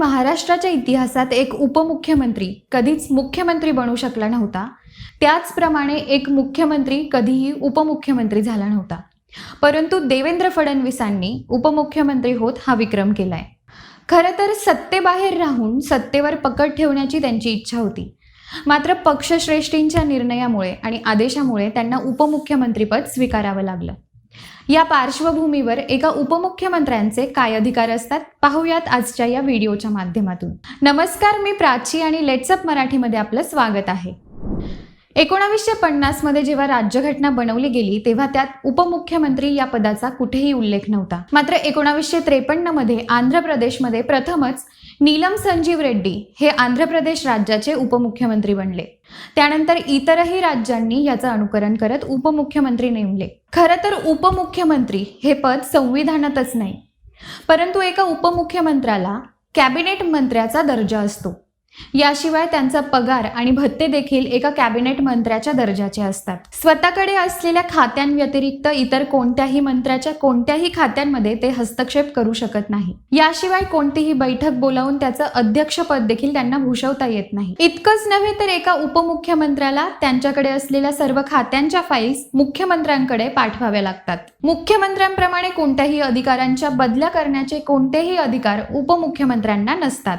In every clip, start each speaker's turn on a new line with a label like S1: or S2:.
S1: महाराष्ट्राच्या इतिहासात एक उपमुख्यमंत्री कधीच मुख्यमंत्री बनू शकला नव्हता. त्याचप्रमाणे एक मुख्यमंत्री कधीही उपमुख्यमंत्री झाला नव्हता. परंतु देवेंद्र फडणवीसांनी उपमुख्यमंत्री होत हा विक्रम केलाय. खरं तर सत्तेबाहेर राहून सत्तेवर पकड ठेवण्याची त्यांची इच्छा होती. मात्र पक्षश्रेष्ठींच्या निर्णयामुळे आणि आदेशामुळे त्यांना उपमुख्यमंत्रीपद स्वीकारावं लागलं. या पार्श्वभूमीवर एका उपमुख्यमंत्र्यांचे काय अधिकार असतात पाहूयात आजच्या या व्हिडिओच्या माध्यमातून. नमस्कार मी प्राची आणि लेट्सअप मराठीमध्ये आपलं स्वागत आहे. एकोणावीसशे पन्नासमध्ये जेव्हा राज्यघटना बनवली गेली तेव्हा त्यात उपमुख्यमंत्री या पदाचा कुठेही उल्लेख नव्हता. मात्र एकोणावीसशे त्रेपन्नमध्ये आंध्र प्रदेशमध्ये प्रथमच नीलम संजीव रेड्डी हे आंध्र प्रदेश राज्याचे उपमुख्यमंत्री बनले. त्यानंतर इतरही राज्यांनी याचं अनुकरण करत उपमुख्यमंत्री नेमले. खरं तर उपमुख्यमंत्री हे पद संविधानातच नाही. परंतु एका उपमुख्यमंत्र्याला कॅबिनेट मंत्र्याचा दर्जा असतो. याशिवाय त्यांचा पगार आणि भत्ते देखील एका कॅबिनेट मंत्र्याच्या दर्जाचे असतात. स्वतःकडे असलेल्या खात्यांव्यतिरिक्त इतर कोणत्याही मंत्र्याच्या कोणत्याही खात्यांमध्ये ते हस्तक्षेप करू शकत नाही. याशिवाय कोणतीही बैठक बोलावून त्याचं अध्यक्षपद देखील त्यांना भूषवता येत नाही. इतकंच नव्हे तर एका उपमुख्यमंत्र्याला त्यांच्याकडे असलेल्या सर्व खात्यांच्या फाईल्स मुख्यमंत्र्यांकडे पाठवाव्या लागतात. मुख्यमंत्र्यांप्रमाणे कोणत्याही अधिकारांच्या बदल्या करण्याचे कोणतेही अधिकार उपमुख्यमंत्र्यांना नसतात.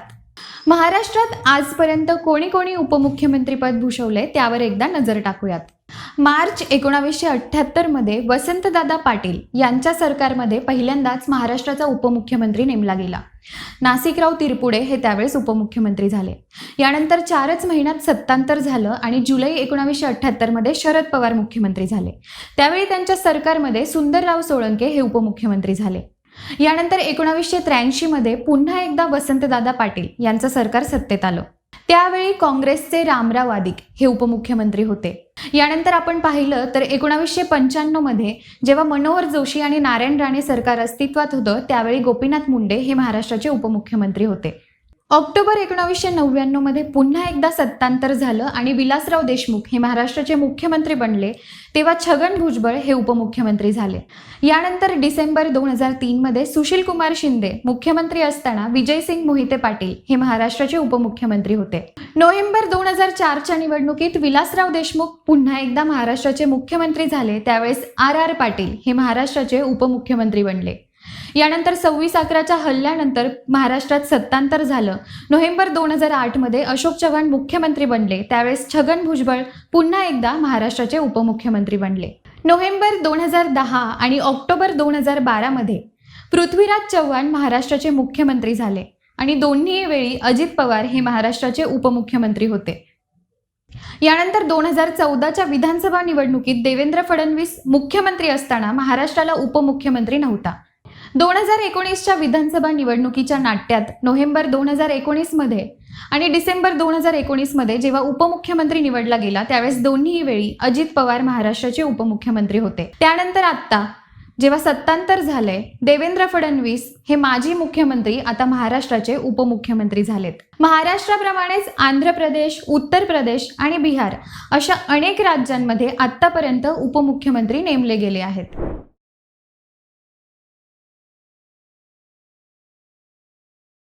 S1: महाराष्ट्रात आजपर्यंत कोणी कोणी उपमुख्यमंत्रीपद भूषवले त्यावर एकदा नजर टाकूयात. मार्च एकोणावीसशे अठ्ठ्याहत्तरमध्ये वसंतदादा पाटील यांच्या सरकारमध्ये पहिल्यांदाच महाराष्ट्राचा उपमुख्यमंत्री नेमला गेला. नाशिकराव तिरपुडे हे त्यावेळेस उपमुख्यमंत्री झाले. यानंतर चारच महिन्यात सत्तांतर झालं आणि जुलै एकोणावीसशे अठ्ठ्याहत्तरमध्ये शरद पवार मुख्यमंत्री झाले. त्यावेळी त्यांच्या सरकारमध्ये सुंदरराव सोळंके हे उपमुख्यमंत्री झाले. यानंतर एकोणावीसशे त्र्याऐंशीमध्ये पुन्हा एकदा वसंतदादा पाटील यांचं सरकार सत्तेत आलं. त्यावेळी काँग्रेसचे रामराव आदिक हे उपमुख्यमंत्री होते. यानंतर आपण पाहिलं तर एकोणावीसशे पंच्याण्णवमध्ये जेव्हा मनोहर जोशी आणि नारायण राणे सरकार अस्तित्वात होतं त्यावेळी गोपीनाथ मुंडे हे महाराष्ट्राचे उपमुख्यमंत्री होते. ऑक्टोबर एकोणावीसशे नव्याण्णवमध्ये पुन्हा एकदा सत्तांतर झालं आणि विलासराव देशमुख हे महाराष्ट्राचे मुख्यमंत्री बनले तेव्हा छगन भुजबळ हे उपमुख्यमंत्री झाले. यानंतर डिसेंबर दोन हजार तीनमध्ये सुशील कुमार शिंदे मुख्यमंत्री असताना विजयसिंग मोहिते पाटील हे महाराष्ट्राचे उपमुख्यमंत्री होते. नोव्हेंबर दोन हजार चारच्या निवडणुकीत विलासराव देशमुख पुन्हा एकदा महाराष्ट्राचे मुख्यमंत्री झाले त्यावेळेस आर आर पाटील हे महाराष्ट्राचे उपमुख्यमंत्री बनले. यानंतर सव्वीस अकराच्या हल्ल्यानंतर महाराष्ट्रात सत्तांतर झालं. नोव्हेंबर दोन हजार आठमध्ये अशोक चव्हाण मुख्यमंत्री बनले. त्यावेळेस छगन भुजबळ पुन्हा एकदा महाराष्ट्राचे उपमुख्यमंत्री बनले. नोव्हेंबर दोन हजार दहा आणि ऑक्टोबर दोन हजार बारामध्ये पृथ्वीराज चव्हाण महाराष्ट्राचे मुख्यमंत्री झाले आणि दोन्ही वेळी अजित पवार हे महाराष्ट्राचे उपमुख्यमंत्री होते. यानंतर दोन हजार चौदाच्या विधानसभा निवडणुकीत देवेंद्र फडणवीस मुख्यमंत्री असताना महाराष्ट्राला उपमुख्यमंत्री नव्हता. दोन हजार एकोणीसच्या विधानसभा निवडणुकीच्या नाट्यात नोव्हेंबर दोन हजार एकोणीसमध्ये आणि डिसेंबर दोन हजार एकोणीसमध्ये जेव्हा उपमुख्यमंत्री निवडला गेला त्यावेळेस दोन्ही वेळी अजित पवार महाराष्ट्राचे उपमुख्यमंत्री होते. त्यानंतर आत्ता जेव्हा सत्तांतर झालंय देवेंद्र फडणवीस हे माजी मुख्यमंत्री आता महाराष्ट्राचे उपमुख्यमंत्री झालेत. महाराष्ट्राप्रमाणेच आंध्र प्रदेश उत्तर प्रदेश आणि बिहार अशा अनेक राज्यांमध्ये आत्तापर्यंत उपमुख्यमंत्री नेमले गेले आहेत.